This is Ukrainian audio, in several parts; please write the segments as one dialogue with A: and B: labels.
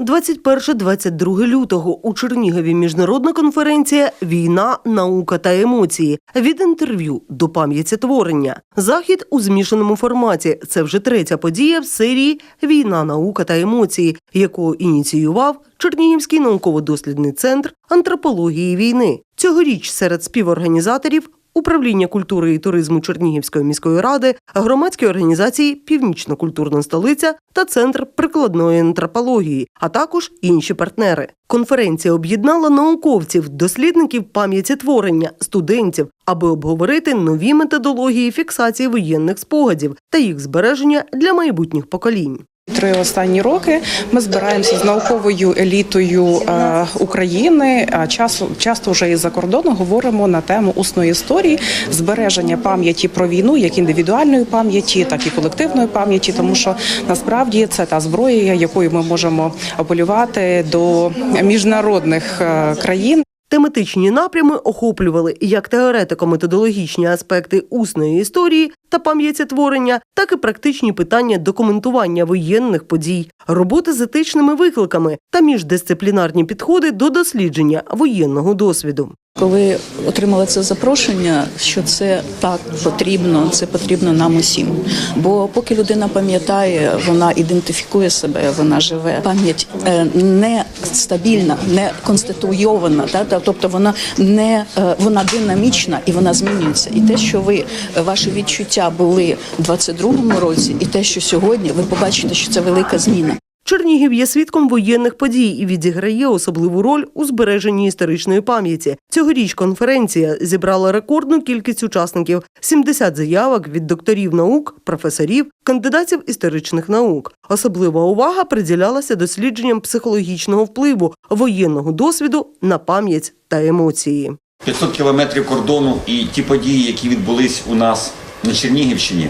A: 21-22 лютого у Чернігові міжнародна конференція Війна, наука та емоції від інтерв'ю до пам'яті творення. Захід у змішаному форматі. Це вже третя подія в серії Війна, наука та емоції, яку ініціював Чернігівський науково-дослідний центр антропології війни. Цьогоріч серед співорганізаторів Управління культури і туризму Чернігівської міської ради, громадські організації Північно-культурна столиця та Центр прикладної антропології, а також інші партнери. Конференція об'єднала науковців, дослідників пам'яті творення, студентів, аби обговорити нові методології фіксації воєнних спогадів та їх збереження для майбутніх поколінь.
B: Три останні роки ми збираємося з науковою елітою е, України. Часу часто вже із за кордону говоримо на тему усної історії збереження пам'яті про війну, як індивідуальної пам'яті, так і колективної пам'яті, тому що насправді це та зброя, якою ми можемо апелювати до міжнародних е, країн.
A: Тематичні напрями охоплювали як теоретико-методологічні аспекти усної історії та пам'яті творення, так і практичні питання документування воєнних подій, роботи з етичними викликами та міждисциплінарні підходи до дослідження воєнного досвіду.
C: Коли отримала це запрошення, що це так потрібно, це потрібно нам усім. Бо поки людина пам'ятає, вона ідентифікує себе, вона живе. Пам'ять е, не стабільна, не конституйована, та тобто вона не е, вона динамічна і вона змінюється. І те, що ви е, ваші відчуття були в 22-му році, і те, що сьогодні, ви побачите, що це велика зміна.
A: Чернігів є свідком воєнних подій і відіграє особливу роль у збереженні історичної пам'яті. Цьогоріч конференція зібрала рекордну кількість учасників 70 заявок від докторів наук, професорів, кандидатів історичних наук. Особлива увага приділялася дослідженням психологічного впливу воєнного досвіду на пам'ять та емоції.
D: 500 кілометрів кордону і ті події, які відбулись у нас на Чернігівщині,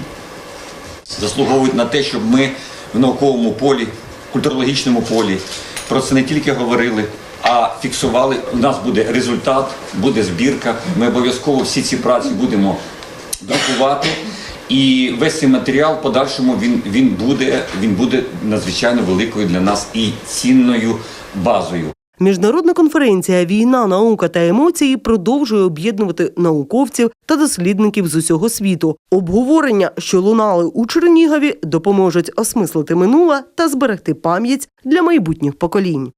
D: заслуговують на те, щоб ми в науковому полі, культурологічному полі про це не тільки говорили, а фіксували. У нас буде результат, буде збірка. Ми обов'язково всі ці праці будемо друкувати. І весь цей матеріал в подальшому він, він, буде, він буде надзвичайно великою для нас і цінною базою.
A: Міжнародна конференція Війна, наука та емоції продовжує об'єднувати науковців та дослідників з усього світу. Обговорення, що лунали у Чернігові, допоможуть осмислити минуле та зберегти пам'ять для майбутніх поколінь.